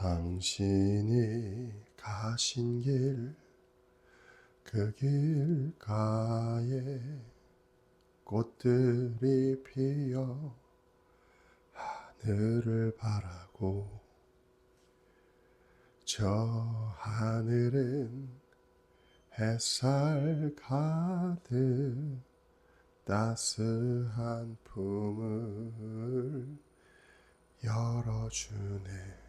당신이 가신 길, 그 길가에 꽃들이 피어 하늘을 바라고 저 하늘은 햇살 가득 따스한 품을 열어주네.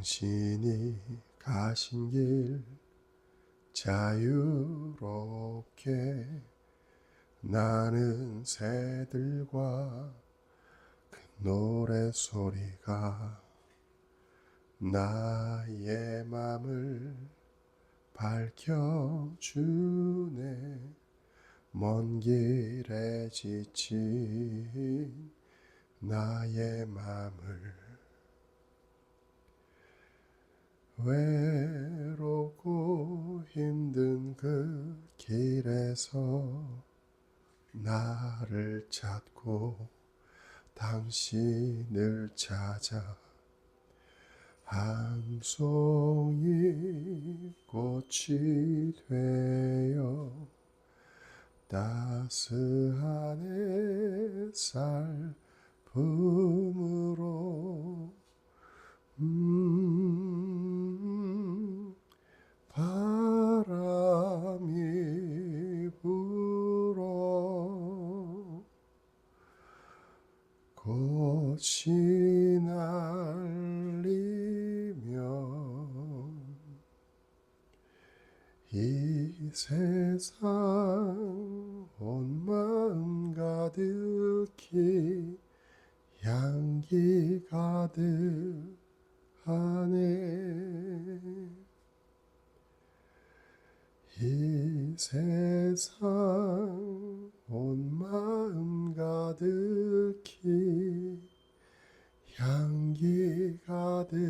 당신이 가신 길 자유롭게 나는 새들과 그 노래 소리가 나의 맘을 밝혀주네. 먼 길에 지친 나의 맘을 외롭고 힘든 그 길에서 나를 찾고 당신을 찾아 한 송이 꽃이 되어 따스한 햇살 품으로 바람이 불어 꽃이 날리며 이 세상 온 마음 가득히 향기 가득하네 세상 온 마음 가득히 향기 가득하네